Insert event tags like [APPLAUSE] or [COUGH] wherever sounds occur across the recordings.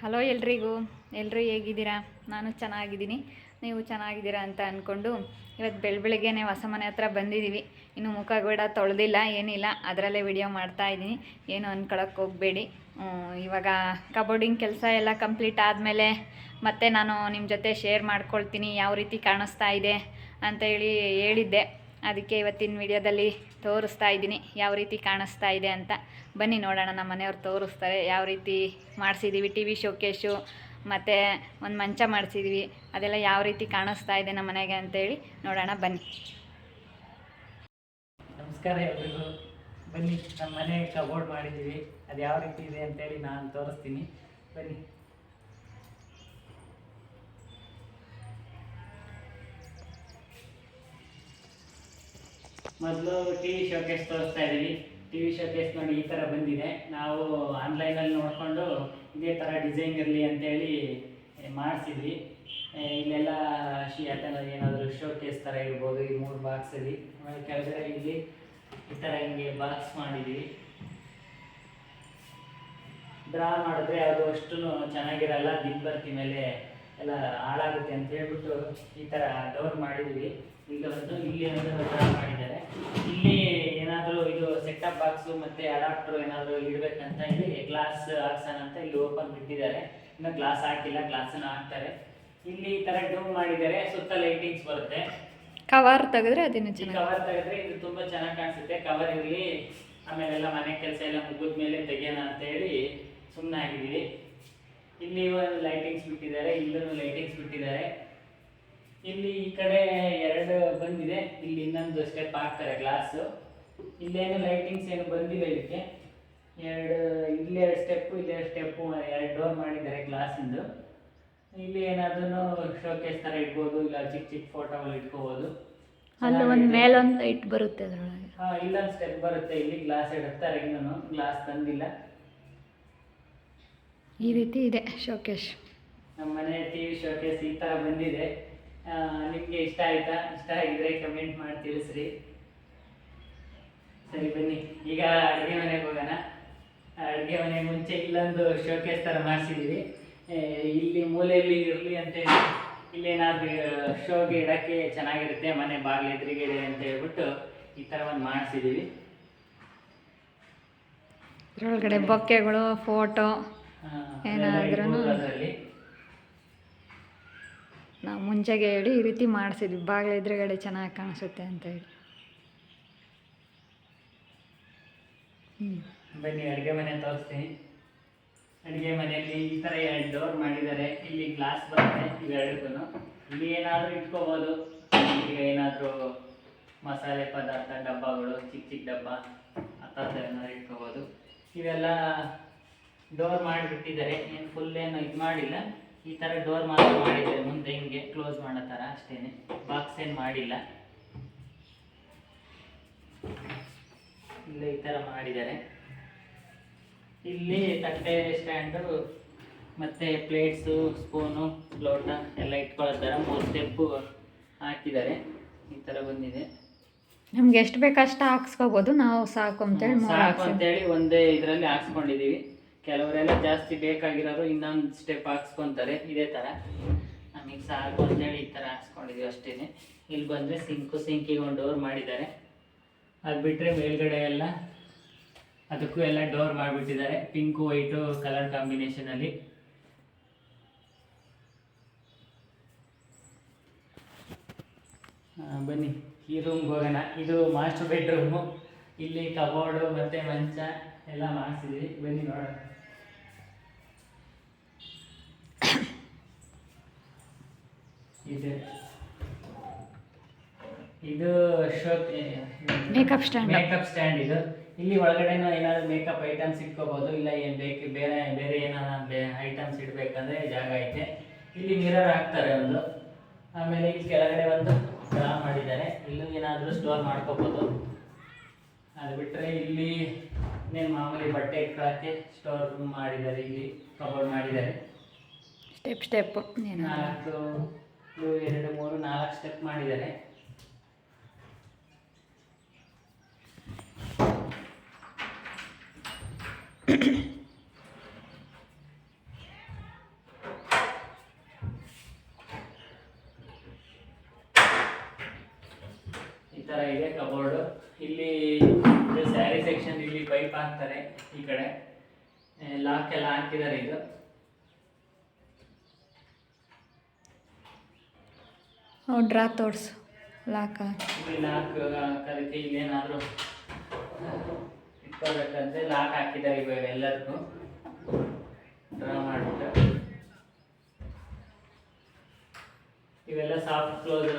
Hello ಎಲ್ರಿಗೂ ಎಲ್ಲರೂ ಹೇಗಿದ್ದೀರಾ? ನಾನು ಚೆನ್ನಾಗಿದ್ದೀನಿ. ನೀವು ಚೆನ್ನಾಗಿದ್ದೀರಾ ಅಂತ ಅಂದ್ಕೊಂಡು ಇವತ್ತು ಬೆಳ ಬೆಳಗ್ಗೆನೆ ಹೊಸ ಮನೆ ಹತ್ರ ಬಂದಿದ್ದೀವಿ. ಇನ್ನು ಮುಖ ಕೂಡ ತೊಳೆದಿಲ್ಲ, ಏನಿಲ್ಲ. ಅದರಲ್ಲೇ ವಿಡಿಯೋ ಮಾಡ್ತಾ ಇದ್ದೀನಿ. ಏನು ಅಂದ್ಕೊಳಕ್ಕೆ ಹೋಗಬೇಡಿ. ಇವಾಗ ಕಬೋರ್ಡಿಂಗ್ ಕೆಲಸ ಎಲ್ಲ ಕಂಪ್ಲೀಟ್ ಆದಮೇಲೆ ಮತ್ತೆ ನಾನು ನಿಮ್ಮ ಜೊತೆ ಶೇರ್ ಮಾಡ್ಕೊಳ್ತೀನಿ. ಯಾವ ರೀತಿ ಕಾಣಿಸ್ತಾ ಇದೆ ಅಂತ ಹೇಳಿ ಹೇಳಿದ್ದೆ. ಅದಕ್ಕೆ ಇವತ್ತಿನ ವಿಡಿಯೋದಲ್ಲಿ ತೋರಿಸ್ತಾ ಇದ್ದೀನಿ. ಯಾವ ರೀತಿ ಕಾಣಿಸ್ತಾ ಇದೆ ಅಂತ. ಬನ್ನಿ ನೋಡೋಣ, ನಮ್ಮ ಮನೆಯವ್ರು ತೋರಿಸ್ತಾರೆ ಯಾವ ರೀತಿ ಮಾಡಿಸಿದ್ದೀವಿ ಟಿ ವಿ ಶೋಕೇಶು, ಮತ್ತು ಒಂದು ಮಂಚ ಮಾಡಿಸಿದ್ವಿ. ಅದೆಲ್ಲ ಯಾವ ರೀತಿ ಕಾಣಿಸ್ತಾ ಇದೆ ನಮ್ಮ ಮನೆಗೆ ಅಂತೇಳಿ ನೋಡೋಣ, ಬನ್ನಿ. ನಮಸ್ಕಾರ ಎಲ್ರಿಗೂ. ಬನ್ನಿ, ನಮ್ಮ ಮನೆ ಕಬೋರ್ಡ್ ಮಾಡಿದ್ದೀವಿ. ಅದು ಯಾವ ರೀತಿ ಇದೆ ಅಂತೇಳಿ ನಾನು ತೋರಿಸ್ತೀನಿ. ಬನ್ನಿ. ಮೊದಲು ಟಿ ವಿ ಶೋಕೇಸ್ ತೋರಿಸ್ತಾ ಇದ್ದೀವಿ. ಟಿ ವಿ ಶೋಕೇಸ್ ನೋಡಿ ಈ ಥರ ಬಂದಿದೆ. ನಾವು ಆನ್ಲೈನಲ್ಲಿ ನೋಡಿಕೊಂಡು ಇದೇ ಥರ ಡಿಸೈನ್ ಇರಲಿ ಅಂತೇಳಿ ಮಾಡಿಸಿದ್ವಿ. ಇಲ್ಲೆಲ್ಲ ಶಿ ಏನಾದರೂ ಶೋ ಶೋಕೇಸ್ ಥರ ಇರ್ಬೋದು, ಈ ಮೂರು ಬಾಕ್ಸಲ್ಲಿ ಆಮೇಲೆ ಕೆಳಗಡೆ ಇಲ್ಲಿ ಈ ಥರ ಹಿಂಗೆ ಬಾಕ್ಸ್ ಮಾಡಿದ್ವಿ. ಡ್ರಾ ಮಾಡಿದ್ರೆ ಅದು ಅಷ್ಟು ಚೆನ್ನಾಗಿರಲ್ಲ ದಿಬ್ಬರ್ತಿ ಮೇಲೆ ಎಲ್ಲ ಹಾಳಾಗುತ್ತೆ ಅಂತ ಹೇಳ್ಬಿಟ್ಟು ಈ ಥರ ಡೋರ್ ಮಾಡಿದ್ವಿ. ಈಗ ಒಂದು ಇಲ್ಲಿ ಒಂದು ಮಾಡಿದ್ದಾರೆ. ಇಲ್ಲಿ ಏನಾದರೂ ಇದು ಸೆಟಪ್ ಬಾಕ್ಸು ಮತ್ತು ಅಡಾಪ್ಟರ್ ಏನಾದರೂ ಇಡಬೇಕಂತ ಇಲ್ಲಿ ಗ್ಲಾಸ್ ಹಾಕ್ಸೋಣ ಅಂತ ಇಲ್ಲಿ ಓಪನ್ ಬಿಟ್ಟಿದ್ದಾರೆ. ಇನ್ನು ಗ್ಲಾಸ್ ಹಾಕಿಲ್ಲ ಗ್ಲಾಸನ್ನು ಹಾಕ್ತಾರೆ. ಇಲ್ಲಿ ಈ ಥರ ಡೋರ್ ಮಾಡಿದ್ದಾರೆ. ಸುತ್ತ ಲೈಟಿಂಗ್ಸ್ ಬರುತ್ತೆ. ಕವರ್ ತೆಗೆದ್ರೆ ಅದೇನು ಚೆನ್ನಾಗಿ ಕವರ್ ತೆಗೆದ್ರೆ ಇದು ತುಂಬಾ ಚೆನ್ನಾಗಿ ಕಾಣಿಸುತ್ತೆ. ಕವರ್ ಇರಲಿ ಆಮೇಲೆ ಎಲ್ಲ ಮನೆ ಕೆಲಸ ಎಲ್ಲ ಮುಗಿದ ಮೇಲೆ ತೆಗಿಯೋಣ ಅಂತ ಹೇಳಿ ಸುಮ್ಮನೆ ಆಗಿದ್ದೀವಿ ಇಲ್ಲಿ ಒಂದು ಲೈಟಿಂಗ್ಸ್ ಬಿಟ್ಟಿದ್ದಾರೆ ಇಲ್ಲೂ ಲೈಟಿಂಗ್ಸ್ ಬಿಟ್ಟಿದ್ದಾರೆ. ಇಲ್ಲಿ ಈ ಕಡೆ ಎರಡು ಬಂದಿದೆ ಇಲ್ಲಿ ಇನ್ನೊಂದು ಸ್ಟೆಪ್ ಹಾಕ್ತಾರೆ ಗ್ಲಾಸು ಇಲ್ಲೇನು ಲೈಟಿಂಗ್ಸ್ ಏನು ಬಂದಿಲ್ಲ ಇದಕ್ಕೆ. ಎರಡು ಇಲ್ಲಿ ಎರಡು ಸ್ಟೆಪ್ಪು ಇಲ್ಲಿ ಎರಡು ಸ್ಟೆಪ್ಪು ಎರಡು ಡೋರ್ ಮಾಡಿದ್ದಾರೆ ಗ್ಲಾಸಿಂದು ಇಲ್ಲಿ ಏನಾದ್ರೂ ಶೋಕೇಸ್ ಥರ ಇಡ್ಬೋದು ಇಲ್ಲ ಚಿಕ್ಕ ಚಿಕ್ಕ ಫೋಟೋಗಳು ಇಟ್ಕೋಬೋದು. ಅಲ್ಲಿ ಒಂದು ಮೇಲೊಂದು ಲೈಟ್ ಬರುತ್ತೆ ಅದರೊಳಗೆ. ಹಾ ಇಲ್ಲೊಂದು ಸ್ಟೆಪ್ ಬರುತ್ತೆ ಇಲ್ಲಿ ಗ್ಲಾಸ್ ಇಡುತ್ತಾರೆ ಇನ್ನೂ ಗ್ಲಾಸ್ ತಂದಿಲ್ಲ. ಈ ರೀತಿ ಇದೆ ಶೋಕೇಶ್. ನಮ್ಮ ಮನೆ ಟಿ ವಿ ಶೋಕೇಸ್ ಈ ಥರ ಬಂದಿದೆ. ನಿಮಗೆ ಇಷ್ಟ ಆಯ್ತಾ? ಇಷ್ಟ ಆಗಿದ್ರೆ ಕಮೆಂಟ್ ಮಾಡಿ ತಿಳಿಸ್ರಿ. ಸರಿ ಬನ್ನಿ. ಈಗ ಅಡುಗೆ ಮನೆಗೆ ಹೋಗೋಣ. ಅಡುಗೆ ಮನೆ ಮುಂಚೆ ಇಲ್ಲೊಂದು ಶೋಕೇಸ್ ಥರ ಮಾಡಿಸಿದ್ದೀವಿ ಇಲ್ಲಿ ಮೂಲೆಯಲ್ಲಿ ಇರಲಿ ಅಂತೇಳಿ ಇಲ್ಲೇನಾದ್ರೂ ಶೋಗೆ ಇಡೋಕ್ಕೆ ಚೆನ್ನಾಗಿರುತ್ತೆ ಮನೆ ಬಾಗಿಲು ಎದುರುಗಡೆ ಅಂತ ಹೇಳ್ಬಿಟ್ಟು ಈ ಥರ ಒಂದು ಮಾಡಿಸಿದ್ದೀವಿ ಇದರೊಳಗಡೆ ಬೊಕ್ಕೆಗಳು ಫೋಟೋ ಅದರಲ್ಲಿ ನಾವು ಮುಂಚೆಗೆ ಹೇಳಿ ಈ ರೀತಿ ಮಾಡಿಸಿದ್ವಿ. ಬಾಗಿಲ ಎದುರುಗಡೆ ಚೆನ್ನಾಗಿ ಕಾಣಿಸುತ್ತೆ ಅಂತ ಹೇಳಿ. ಬನ್ನಿ ಅಡುಗೆ ಮನೆ ತೋರಿಸ್ತೀನಿ. ಅಡುಗೆ ಮನೆಯಲ್ಲಿ ಈ ಥರ ಎರಡು ಡೋರ್ ಮಾಡಿದ್ದಾರೆ. ಇಲ್ಲಿ ಗ್ಲಾಸ್ ಬರುತ್ತೆ ಇವೆರಡಕ್ಕೂ ಇಲ್ಲಿ ಏನಾದರೂ ಇಟ್ಕೋಬೋದು. ಈಗ ಏನಾದರೂ ಮಸಾಲೆ ಪದಾರ್ಥ ಡಬ್ಬಗಳು ಚಿಕ್ಕ ಚಿಕ್ಕ ಡಬ್ಬ ಆ ಥರದ್ದು ಏನಾದ್ರು ಇಟ್ಕೋಬೋದು. ಇವೆಲ್ಲ ಡೋರ್ ಮಾಡಿಬಿಟ್ಟಿದ್ದಾರೆ ಏನು ಫುಲ್ ಏನು ಇದು ಮಾಡಿಲ್ಲ. ಈ ಥರ ಡೋರ್ ಮಾತ್ರ ಮಾಡಿದ್ದಾರೆ ಮುಂದೆ ಹಿಂಗೆ ಕ್ಲೋಸ್ ಮಾಡೋ ಥರ ಅಷ್ಟೇ ಬಾಕ್ಸ್ ಏನು ಮಾಡಿಲ್ಲ. ಇಲ್ಲಿ ಈ ಥರ ಮಾಡಿದ್ದಾರೆ. ಇಲ್ಲಿ ತಟ್ಟೆ ಸ್ಟ್ಯಾಂಡು ಮತ್ತು ಪ್ಲೇಟ್ಸು ಸ್ಪೂನು ಲೋಟ ಎಲ್ಲ ಇಟ್ಕೊಳ್ಳೋ ಥರ ಮೂರು ಸ್ಟೆಪ್ಪು ಹಾಕಿದ್ದಾರೆ. ಈ ಥರ ಬಂದಿದೆ. ನಮ್ಗೆ ಎಷ್ಟು ಬೇಕಷ್ಟು ಹಾಕ್ಸ್ಕೋಬೋದು ನಾವು ಸಾಕು ಅಂತೇಳಿ ಸಾಕು ಅಂತೇಳಿ ಒಂದೇ ಇದರಲ್ಲಿ ಹಾಕ್ಸ್ಕೊಂಡಿದ್ದೀವಿ. ಕೆಲವರೆಲ್ಲ ಜಾಸ್ತಿ ಬೇಕಾಗಿರೋರು ಇನ್ನೊಂದು ಸ್ಟೆಪ್ ಹಾಕ್ಸ್ಕೊತಾರೆ. ಇದೇ ಥರ ನಮಗೆ ಸಾಕು ಅಂತೇಳಿ ಈ ಥರ ಹಾಕ್ಸ್ಕೊಂಡಿದ್ದೀವಿ ಅಷ್ಟೇ ಇಲ್ಲಿ ಬಂದರೆ ಸಿಂಕು ಸಿಂಕಿಗೆ ಒಂದು ಡೋರ್ ಮಾಡಿದ್ದಾರೆ. ಅದು ಬಿಟ್ಟರೆ ಮೇಲ್ಗಡೆ ಎಲ್ಲ ಅದಕ್ಕೂ ಎಲ್ಲ ಡೋರ್ ಮಾಡಿಬಿಟ್ಟಿದ್ದಾರೆ. ಪಿಂಕು, ವೈಟು ಕಲರ್ ಕಾಂಬಿನೇಷನಲ್ಲಿ ಬನ್ನಿ. ಈ ರೂಮ್ಗೆ ಹೋಗೋಣ. ಇದು ಮಾಸ್ಟರ್ ಬೆಡ್ರೂಮು ಇಲ್ಲಿ ಕಬೋರ್ಡು ಮತ್ತು ಮಂಚ ಎಲ್ಲ ಮಾಡಿಸಿದ್ವಿ. ಬನ್ನಿ ನೋಡೋಣ. ಇದು. ಇದು show makeup stand makeup stand ಇದು. ಇಲ್ಲಿ ಒಳಗಡೆನೂ ಏನಾದ್ರು ಮೇಕಪ್ ಐಟಮ್ಸ್ ಇಟ್ಕೋಬಹುದು ಇಲ್ಲ ಏನು ಬೇಕು ಬೇರೆ ಬೇರೆ ಏನಾರ ಐಟಮ್ಸ್ ಇಡಬೇಕಂದ್ರೆ ಜಾಗ ಐತೆ. ಇಲ್ಲಿ ಮಿರರ್ ಹಾಕ್ತಾರೆ ಒಂದು. ಆಮೇಲೆ ಇಲ್ಲಿ ಕೆಳಗಡೆ ಒಂದು ಡ್ರಾ ಮಾಡಿದ್ದಾರೆ. ಇಲ್ಲೂ ಏನಾದರೂ ಸ್ಟೋರ್ ಮಾಡ್ಕೋಬೋದು. ಅದು ಬಿಟ್ಟರೆ ಇಲ್ಲಿ ಇನ್ನೇನು ಮಾಮೂಲಿ ಬಟ್ಟೆ ಇಟ್ಕೊಳ್ಳೋಕ್ಕೆ ಸ್ಟೋರ್ ರೂಮ್ ಮಾಡಿದ್ದಾರೆ ಇಲ್ಲಿ ಕಬೋರ್ಡ್ ಮಾಡಿದ್ದಾರೆ. ಸ್ಟೆಪ್ ಸ್ಟೆಪ್ ನಾಲ್ಕು ಎರಡು, ಮೂರು, ನಾಲ್ಕು ಸ್ಟೆಪ್ ಮಾಡಿದರೆ ಈ ತರ ಇದೆ ಕಬೋರ್ಡ್ ಇಲ್ಲಿ ಸ್ಯಾರಿ ಸೆಕ್ಷನ್, ಇಲ್ಲಿ ಪೈಪ್ ಹಾಕ್ತಾರೆ ಈ ಕಡೆ. ಲಾಕ್ ಎಲ್ಲ ಹಾಕಿದ್ದಾರೆ ಇದು. ಡ್ರಾ ತೋರಿಸು. ಲಾಕ ಲಾಕ್ ಹಾಕೋದಕ್ಕೆ ಇಲ್ಲೇನಾದರೂ ಇಟ್ಕೋಬೇಕಂದ್ರೆ ಲಾಕ್ ಹಾಕಿದ್ದಾರೆ ಇವಾಗ ಎಲ್ಲರಿಗೂ. ಡ್ರಾ ಮಾಡಿಬಿಟ್ಟು. ಇವೆಲ್ಲ ಸಾಫ್ಟ್ ಕ್ಲೋಸ್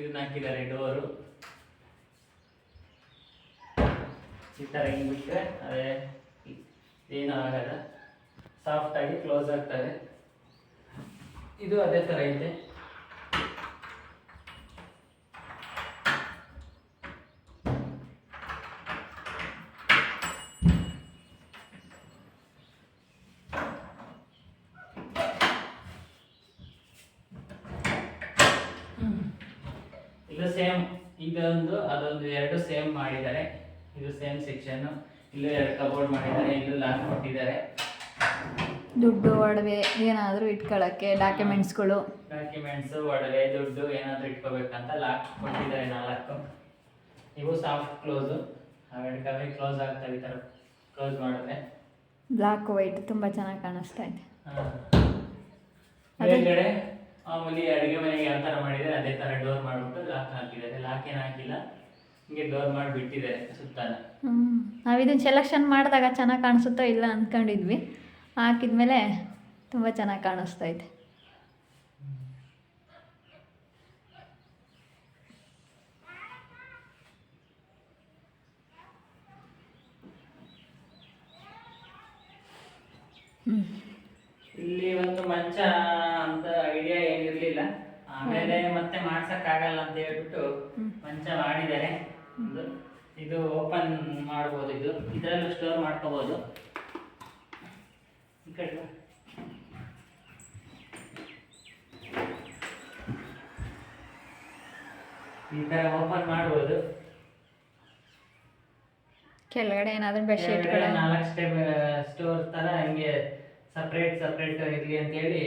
ಇದನ್ನ ಹಾಕಿದ್ದಾರೆ ಡೋರು ಈ ಥರ ಹಿಂಗೆ ಬಿಟ್ಟರೆ ಅದೇ ಏನೂ ಆಗಲ್ಲ. ಸಾಫ್ಟಾಗಿ ಕ್ಲೋಸ್ ಆಗ್ತದೆ. ಇದು ಅದೇ ಥರ ಐತೆ. ಇದು ಸೇಮ್ ಇದೊಂದು ಅದೊಂದು ಎರಡು ಸೇಮ್ ಮಾಡಿದ್ದಾರೆ. ಇದು ಸೇಮ್ ಸೆಕ್ಷನ್ ಇಲ್ಲೂ ಎರಡು ಕಬೋರ್ಡ್ ಮಾಡಿದ್ದಾರೆ ಇಲ್ಲೂ ಲಾಕ್ ಕೊಟ್ಟಿದ್ದಾರೆ. ದುಡ್ಡು ಒಡವೆ ಏನಾದರೂ ಇಟ್ಕೊಳ್ಳೋಕ್ಕೆ ಡಾಕ್ಯುಮೆಂಟ್ಸ್ಗಳು ಡಾಕ್ಯುಮೆಂಟ್ಸ್ ಒಡವೆ ದುಡ್ಡು ಏನಾದರೂ ಇಟ್ಕೋಬೇಕಂತ ಲಾಕ್ ಕೊಟ್ಟಿದ್ದಾರೆ ನಾಲ್ಕು. ಇವು ಸಾಫ್ಟ್ ಕ್ಲೋಸು ಅವೆರಡು ಕಮ್ಮಿ ಕ್ಲೋಸ್ ಆಗ್ತವೆ ಈ ಥರ ಕ್ಲೋಸ್ ಮಾಡಿದ್ರೆ. ಬ್ಲಾಕ್ ವೈಟ್ ತುಂಬ ಚೆನ್ನಾಗಿ ಕಾಣಿಸ್ತಾ ಇದೆ. ಮೇಲ್ಗಡೆ ಮಾಮೂಲಿ ಅಡುಗೆ ಮನೆಗೆ ಯಾವ ಥರ ಮಾಡಿದರೆ ಅದೇ ಥರ ಡೋರ್ ಮಾಡಿಬಿಟ್ಟು ಲಾಕ್ ಹಾಕಿದ್ದಾರೆ. ಲಾಕ್ ಏನು ಹಾಕಿಲ್ಲ, ಹಿಂಗೆ ಡೋರ್ ಮಾಡಿ ಬಿಟ್ಟಿದ್ದಾರೆ ಹ್ಞೂ ನಾವು ಇದನ್ನು ಸೆಲೆಕ್ಷನ್ ಮಾಡಿದಾಗ ಚೆನ್ನಾಗಿ ಕಾಣಿಸುತ್ತೋ ಇಲ್ಲ ಅಂದ್ಕೊಂಡಿದ್ವಿ ಹಾಕಿದ್ಮೇಲೆ ತುಂಬ ಚೆನ್ನಾಗಿ ಕಾಣಿಸ್ತಾ ಇದೆ. ಹ್ಞೂ ಇಲ್ಲಿ ಒಂದು ಮಂಚ ಅಂತ ಐಡಿಯಾ ಏನಿರಲಿಲ್ಲ ಆಮೇಲೆ ಮತ್ತೆ ಮಾಡ್ಸಕ್ಕಾಗಲ್ಲ ಅಂತ ಹೇಳ್ಬಿಟ್ಟು. ಮಂಚ ಮಾಡಿದ್ದಾರೆ. ಇದು ಓಪನ್ ಮಾಡ್ಬೋದು ಇದು. ಇದರಲ್ಲೂ ಸ್ಟೋರ್ ಮಾಡ್ಕೋಬೋದು. ಈ ತರ ಈ ಓಪನ್ ಮಾಡ್ಬೋದು. ಕೆಳಗಡೆ ಏನಾದರೂ ಬೆಡ್ಶೀಟ್ ನಾಲ್ಕು ಸ್ಟೆಪ್ ಸ್ಟೋರ್ ತರ ಹಿಂಗೆ ಸಪ್ರೇಟ್ ಸಪ್ರೇಟ್ ಇರಲಿ ಅಂತೇಳಿ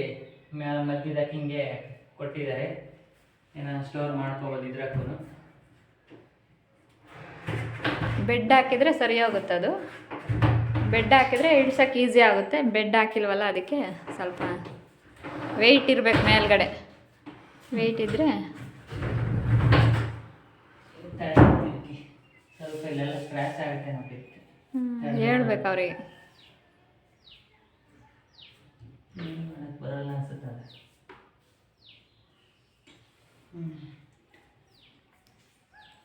ಮೇಲೆ ಮಧ್ಯದಕ್ಕೆ ಹಿಂಗೆ ಕೊಟ್ಟಿದ್ದಾರೆ. ಏನೋ ಸ್ಟೋರ್ ಮಾಡ್ಕೋಬೋದು ಇದ್ರಕ್ಕೂ ಬೆಡ್ ಹಾಕಿದರೆ ಸರಿ ಹೋಗುತ್ತೆ ಅದು. ಬೆಡ್ ಹಾಕಿದರೆ ಇಡ್ಸೋಕೆ ಈಸಿ ಆಗುತ್ತೆ. ಬೆಡ್ ಹಾಕಿಲ್ವಲ್ಲ ಅದಕ್ಕೆ ಸ್ವಲ್ಪ ವೆಯ್ಟ್ ಇರಬೇಕು ಮೇಲ್ಗಡೆ. ವೆಯ್ಟ್ ಇದ್ದರೆ ಆಗುತ್ತೆ ಹೇಳ್ಬೇಕು ಅವರಿಗೆ. ಏನ್ ಮಾಡೋಕ್ಕೆ ಬರಲ್ಲ ಅನ್ಸುತ್ತೆ.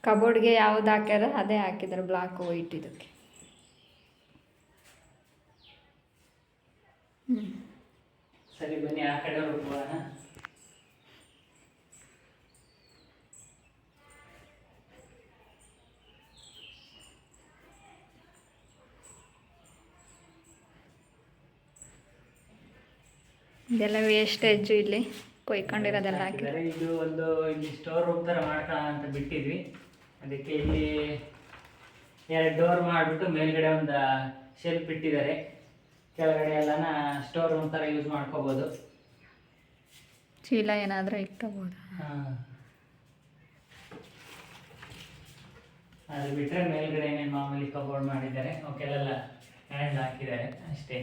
ಕಬೋರ್ಡ್ಗೆ ಯಾವ್ದು ಹಾಕ್ಯಾರ ಅದೇ ಹಾಕಿದ್ದಾರೆ ಬ್ಲಾಕ್ ವೈಟ್ ಇದಕ್ಕೆ ಸರಿ ಬನ್ನಿ ಆ ಕಡೆ ಹೋಗೋಣ ಇದೆಲ್ಲ ವೇಸ್ಟೇಜ್ ಇಲ್ಲಿ ಕೊಯ್ಕೊಂಡಿರೋದೆಲ್ಲ ಹಾಕಿ ಹಾಕಿದ್ದಾರೆ. ಇದು ಒಂದು ಇಲ್ಲಿ ಸ್ಟೋರ್ ರೂಮ್ ಥರ ಮಾಡ್ತಾ ಅಂತ ಬಿಟ್ಟಿದ್ವಿ. ಅದಕ್ಕೆ ಇಲ್ಲಿ ಎರಡು ಡೋರ್ ಮಾಡಿಬಿಟ್ಟು ಮೇಲ್ಗಡೆ ಒಂದು ಶೆಲ್ಫ್ ಇಟ್ಟಿದ್ದಾರೆ. ಕೆಳಗಡೆ ಎಲ್ಲನ ಸ್ಟೋರ್ ರೂಮ್ ಥರ ಯೂಸ್ ಮಾಡ್ಕೋಬೋದು. ಚೀಲ ಏನಾದರೂ ಇಟ್ಕೋಬೋದು? ಅದು ಬಿಟ್ಟರೆ ಮೇಲ್ಗಡೆ ಏನೇನು ಮಾಮೂಲಿ ಕಬೋರ್ಡ್ ಮಾಡಿದ್ದಾರೆ ಅವಕ್ಕೆಲ್ಲ ಹ್ಯಾಂಡ್ ಹಾಕಿದ್ದಾರೆ ಅಷ್ಟೇ.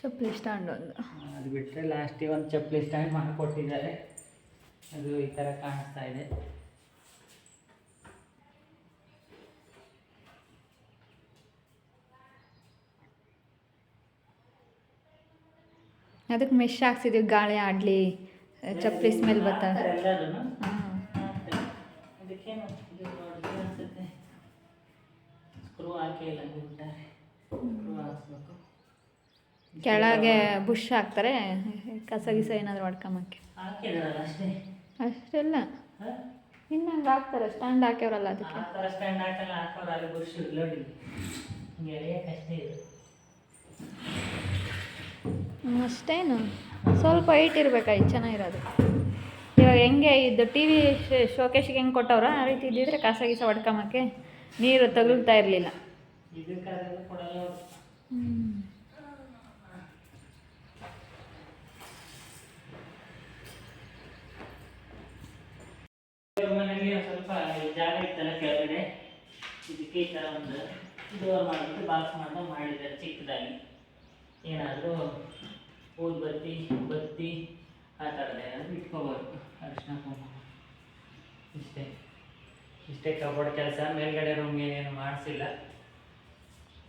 ಚಪ್ಪಲಿ ಸ್ಟ್ಯಾಂಡ್ ಒಂದು ಅದು ಬಿಟ್ಟರೆ ಲಾಸ್ಟಿಗೆ ಒಂದು ಚಪ್ಪಲಿ ಸ್ಟ್ಯಾಂಡ್ ಮಾಡಿಕೊಟ್ಟಿದ್ದಾರೆ ಅದು ಈ ಥರ ಕಾಣಿಸ್ತಾ ಇದೆ. ಅದಕ್ಕೆ ಮೆಶ್ ಹಾಕ್ಸಿದೀವಿ ಗಾಳಿ ಆಡಲಿ ಚಪ್ಪಲಿ ಸ್ಮೆಲ್ ಬರ್ತದೆ ಅದಕ್ಕೇನು ಸ್ಕ್ರೂ ಹಾಕಿ ಇಲ್ಲ ಹಾಕ್ಸ್ಬೇಕು ಕೆಳಗೆ ಬುಷ್ ಹಾಕ್ತಾರೆ ಕಸ ಗಿಸ ಏನಾದರೂ ಹೊಡ್ಕೊಂಬಕ್ಕೆ ಅಷ್ಟೆಲ್ಲ. ಇನ್ನೊಂದು ಇನ್ನು ಹಂಗೆ ಹಾಕ್ತಾರೆ ಸ್ಟ್ಯಾಂಡ್ ಹಾಕ್ಯವ್ರಲ್ಲ ಅದಕ್ಕೆ. ಸ್ಟ್ಯಾಂಡ್ ಹಾಕಲ್ಲ ಬುಷ್ ನೋಡಿ ಇದು. ಅಷ್ಟೇನು. ಸ್ವಲ್ಪ ಹೈಟ್ ಇರಬೇಕಾಯ್ತು ಚೆನ್ನಾಗಿರೋದು. ಇವಾಗ ಹೆಂಗೆ ಇದು ಟಿ ವಿ ಶೋಕೇಶಿಗೆ ಹೆಂಗೆ ಕೊಟ್ಟವ್ರ? ಆ ರೀತಿ ಇದ್ದಿದ್ರೆ ಕಸ ಗೀಸ ಹೊಡ್ಕೊಂಬಕ್ಕೆ ನೀರು ತಗುಲ್ತಾ ಇರಲಿಲ್ಲ. ಇದಕ್ಕಾದ್ರೆ ಕೊಡಲ್ಲ ಅವ್ರು. ಮನೆಯಲ್ಲಿ ಒಂದ್ ಸ್ವಲ್ಪ ಜಾಗ ಇತ್ತಲ್ಲ ಕೆಳಗಡೆ ಇದಕ್ಕೆ ಈ ಥರ ಒಂದು ಡೋರ್ ಮಾಡಿಬಿಟ್ಟು ಬಾಕ್ಸ್ ಮಾಡ್ದಂಗೆ ಮಾಡಿದ್ದಾರೆ ಚಿಕ್ಕದಾಗಿ. ಏನಾದರೂ ಊದ್ಬತ್ತಿ ಬತ್ತಿ ಆ ಥರದ್ದು ಏನಾದರೂ ಇಟ್ಕೋಬೋದು. ಅರಿಶಿನ ಕುಂಕುಮ. ಇಷ್ಟೇ. ಇಷ್ಟೇ ಕಬೋರ್ಡ್ ಕೆಲಸ. ಮೇಲ್ಗಡೆ ರೂಮ್ಗೆ ಏನೇನು ಮಾಡಿಸಿಲ್ಲ.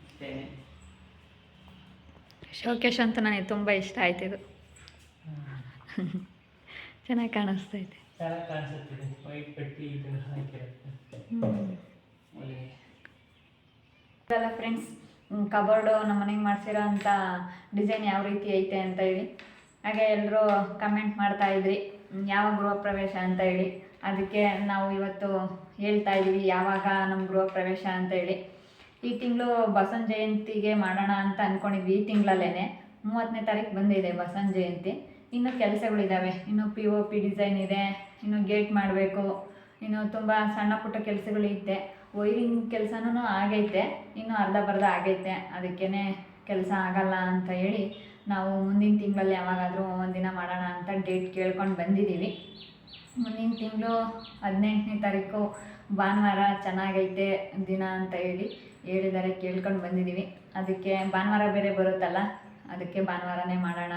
ಇಷ್ಟೇ. ಶೋಕೇಶ್ ಅಂತ ನನಗೆ ತುಂಬ ಇಷ್ಟ ಆಯ್ತು ಇದು. ಚೆನ್ನಾಗಿ ಕಾಣಿಸ್ತೈತೆ ಚೆನ್ನಾಗಿ ಕಾಣಿಸುತ್ತಿದೆ. ವೈಟ್ ಪಟ್ಟಿ ಇದು ಹಾಕಿರುತ್ತೆ ಒಳ್ಳೆ ಅಲ್ಲ ಫ್ರೆಂಡ್ಸ್ ಕಬೋರ್ಡು ನಮ್ಮ ಮನೆಗೆ ಮಾಡಿಸಿರೋ ಅಂಥ ಡಿಸೈನ್ ಯಾವ ರೀತಿ ಐತೆ ಅಂತ ಹೇಳಿ. ಹಾಗೆ ಎಲ್ಲರೂ ಕಮೆಂಟ್ ಮಾಡ್ತಾ ಇದ್ರಿ. ಯಾವ ಗೃಹ ಪ್ರವೇಶ ಅಂತ ಹೇಳಿ. ಅದಕ್ಕೆ ನಾವು ಇವತ್ತು ಹೇಳ್ತಾ ಇದ್ದೀವಿ ಯಾವಾಗ ನಮ್ಮ ಗೃಹ ಪ್ರವೇಶ ಅಂತ ಹೇಳಿ. ಈ ತಿಂಗಳು ಬಸವನ ಜಯಂತಿಗೆ ಮಾಡೋಣ ಅಂತ ಅಂದ್ಕೊಂಡಿದ್ವಿ ಈ ತಿಂಗಳಲ್ಲೇ ಮೂವತ್ತನೇ ತಾರೀಕು ಬಂದಿದೆ ಬಸವನ ಜಯಂತಿ. ಇನ್ನು ಕೆಲಸಗಳಿದ್ದಾವೆ ಇನ್ನು ಪಿ ಒ ಪಿ ಡಿಸೈನ್ ಇದೆ, ಇನ್ನು ಗೇಟ್ ಮಾಡಬೇಕು, ಇನ್ನು ತುಂಬ ಸಣ್ಣ ಪುಟ್ಟ ಕೆಲಸಗಳಿತ್ತೆ ವೈರಿಂಗ್ ಕೆಲಸನೂ ಆಗೈತೆ, ಇನ್ನೂ ಅರ್ಧ ಬರ್ಧ ಆಗೈತೆ ಅದಕ್ಕೇ ಕೆಲಸ ಆಗಲ್ಲ ಅಂತ ಹೇಳಿ ನಾವು ಮುಂದಿನ ತಿಂಗಳಲ್ಲಿ ಯಾವಾಗಾದರೂ ಒಂದಿನ ಮಾಡೋಣ ಅಂತ ಡೇಟ್ ಕೇಳ್ಕೊಂಡು ಬಂದಿದ್ದೀವಿ. ಮುಂದಿನ ತಿಂಗಳು ಹದಿನೆಂಟನೇ ತಾರೀಕು ಭಾನುವಾರ ಚೆನ್ನಾಗೈತೆ ದಿನ ಅಂತ ಹೇಳಿ ಹೇಳಿದ್ದಾರೆ, ಕೇಳ್ಕೊಂಡು ಬಂದಿದ್ದೀವಿ. ಅದಕ್ಕೆ ಭಾನುವಾರ ಬೇರೆ ಬರುತ್ತಲ್ಲ, ಅದಕ್ಕೆ ಭಾನುವಾರನೇ ಮಾಡೋಣ,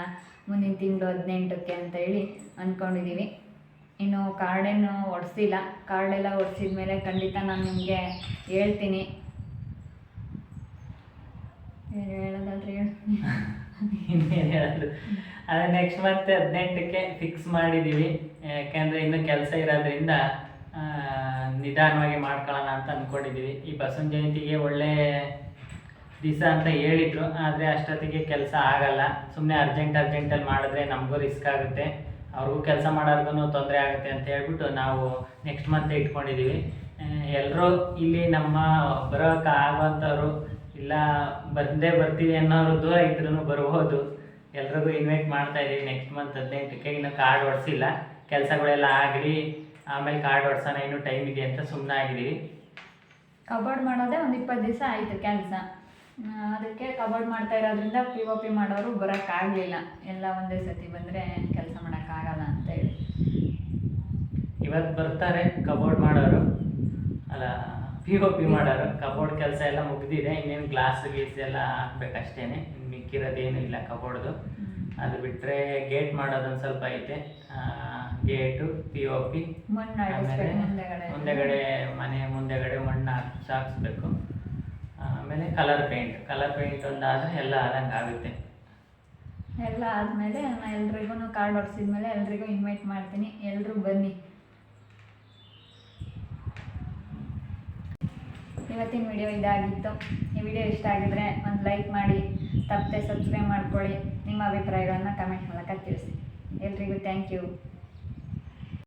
ಮುಂದಿನ ತಿಂಗಳು ಹದಿನೆಂಟಕ್ಕೆ ಅಂತ ಹೇಳಿ ಅಂದ್ಕೊಂಡಿದ್ದೀವಿ. ಇನ್ನು ಕಾರ್ಡೇನು ಒಡಿಸಿಲ್ಲ. ಕಾರ್ಡೆಲ್ಲ ಒಡಿಸಿದ ಮೇಲೆ ಖಂಡಿತ ನಾನು ನಿಮಗೆ ಹೇಳ್ತೀನಿ. ಹೇಳೋದಾದ್ರೆ ಹೇಳು. [LAUGHS] ಇನ್ನೇನು ಅದೇ ನೆಕ್ಸ್ಟ್ ಮಂತ್ ಹದಿನೆಂಟಕ್ಕೆ ಫಿಕ್ಸ್ ಮಾಡಿದ್ದೀವಿ ಯಾಕೆಂದರೆ ಇನ್ನೂ ಕೆಲಸ ಇರೋದ್ರಿಂದ ನಿಧಾನವಾಗಿ ಮಾಡ್ಕೊಳ್ಳೋಣ ಅಂತ ಅಂದ್ಕೊಂಡಿದ್ದೀವಿ ಈ ಬಸವನ ಜಯಂತಿಗೆ ಒಳ್ಳೆ ದಿವಸ ಅಂತ ಹೇಳಿದರು. ಆದರೆ ಅಷ್ಟೊತ್ತಿಗೆ ಕೆಲಸ ಆಗಲ್ಲ. ಸುಮ್ಮನೆ ಅರ್ಜೆಂಟ್ ಅರ್ಜೆಂಟಲ್ಲಿ ಮಾಡಿದ್ರೆ ನಮಗೂ ರಿಸ್ಕ್ ಆಗುತ್ತೆ. ಅವ್ರಿಗೂ ಕೆಲಸ ಮಾಡೋರ್ಗು ತೊಂದರೆ ಆಗುತ್ತೆ ಅಂತ ಹೇಳ್ಬಿಟ್ಟು ನಾವು ನೆಕ್ಸ್ಟ್ ಮಂತ್ ಇಟ್ಕೊಂಡಿದ್ದೀವಿ ಎಲ್ಲರೂ ಇಲ್ಲಿ ನಮ್ಮ ಬರೋಕೆ ಆಗುವಂಥವ್ರು ಇಲ್ಲ ಬಂದೇ ಬರ್ತೀವಿ ಅನ್ನೋರು ದೂರ ಇದ್ರೂ ಬರ್ಬೋದು. ಎಲ್ರಿಗೂ ಇನ್ವೈಟ್ ಮಾಡ್ತಾ ಇದ್ದೀವಿ ನೆಕ್ಸ್ಟ್ ಮಂತ್ ಹದಿನೆಂಟಕ್ಕೆ ಇನ್ನು ಕಾರ್ಡ್ ಹೊಡೆಸಿಲ್ಲ ಕೆಲಸಗಳೆಲ್ಲ ಆಗಲಿ, ಆಮೇಲೆ ಕಾರ್ಡ್ ಹೊಡ್ಸೋಣ ಇನ್ನೂ ಟೈಮ್ ಇದೆ ಅಂತ ಸುಮ್ಮನೆ ಆಗಿದ್ದೀವಿ ಕಬೋರ್ಡ್ ಮಾಡೋದೇ ಒಂದು ಇಪ್ಪತ್ತು ದಿವಸ ಆಯಿತು ಕೆಲಸ. ಅದಕ್ಕೆ ಕಬೋರ್ಡ್ ಮಾಡ್ತಾ ಇರೋದ್ರಿಂದ ಪಿ ಒ ಪಿ ಮಾಡೋರು ಬರೋಕ್ಕಾಗಲಿಲ್ಲ ಎಲ್ಲ ಒಂದೇ ಸತಿ ಬಂದರೆ ಕೆಲಸ ಮಾಡೋಕ್ಕಾಗಲ್ಲ ಅಂತ ಹೇಳಿ. ಇವತ್ತು ಬರ್ತಾರೆ ಕಬೋರ್ಡ್ ಮಾಡೋರು. ಅಲ್ಲ ಪಿ ಒ ಪಿ ಮಾಡೋರು. ಕಬೋರ್ಡ್ ಕೆಲಸ ಎಲ್ಲ ಮುಗಿದಿದೆ. ಇನ್ನೇನು ಗ್ಲಾಸ್ ಗೀಸ್ ಎಲ್ಲ ಹಾಕ್ಬೇಕಷ್ಟೇ ಮಿಕ್ಕಿರೋದೇನು ಇಲ್ಲ ಕಬೋರ್ಡ್ದು ಅದು ಬಿಟ್ಟರೆ ಗೇಟ್ ಮಾಡೋದೊಂದು ಸ್ವಲ್ಪ ಐತೆ. ಗೇಟು ಪಿ ಓ ಪಿ ಮುಂದೆಗಡೆ. ಮುಂದೆಗಡೆ ಮನೆ ಮುಂದೆಗಡೆ ಮಣ್ಣು ಹಾಕ್ಸ್ ಹಾಕ್ಸ್ಬೇಕು ಆಮೇಲೆ ಕಲರ್ ಪೇಂಟ್ ಕಲರ್ ಪೇಂಟ್ ಒಂದಾದರೆ ಎಲ್ಲ ಆದಂಗೆ ಆಗುತ್ತೆ. ಎಲ್ಲ ಆದಮೇಲೆ ನಾನು ಎಲ್ರಿಗೂ ಕಾರ್ಡ್ ಹೊಡ್ಸಿದ್ಮೇಲೆ ಎಲ್ರಿಗೂ ಇನ್ವೈಟ್ ಮಾಡ್ತೀನಿ. ಎಲ್ಲರೂ ಬನ್ನಿ. ಇವತ್ತಿನ ವಿಡಿಯೋ ಇದಾಗಿತ್ತು. ಈ ವಿಡಿಯೋ ಇಷ್ಟ ಆಗಿದ್ರೆ ಒಂದು ಲೈಕ್ ಮಾಡಿ, ತಪ್ಪದೆ ಸಬ್ಸ್ಕ್ರೈಬ್ ಮಾಡ್ಕೊಳ್ಳಿ. ನಿಮ್ಮ ಅಭಿಪ್ರಾಯಗಳನ್ನು ಕಮೆಂಟ್ ಮೂಲಕ ತಿಳಿಸಿ. ಎಲ್ರಿಗೂ ಥ್ಯಾಂಕ್ ಯು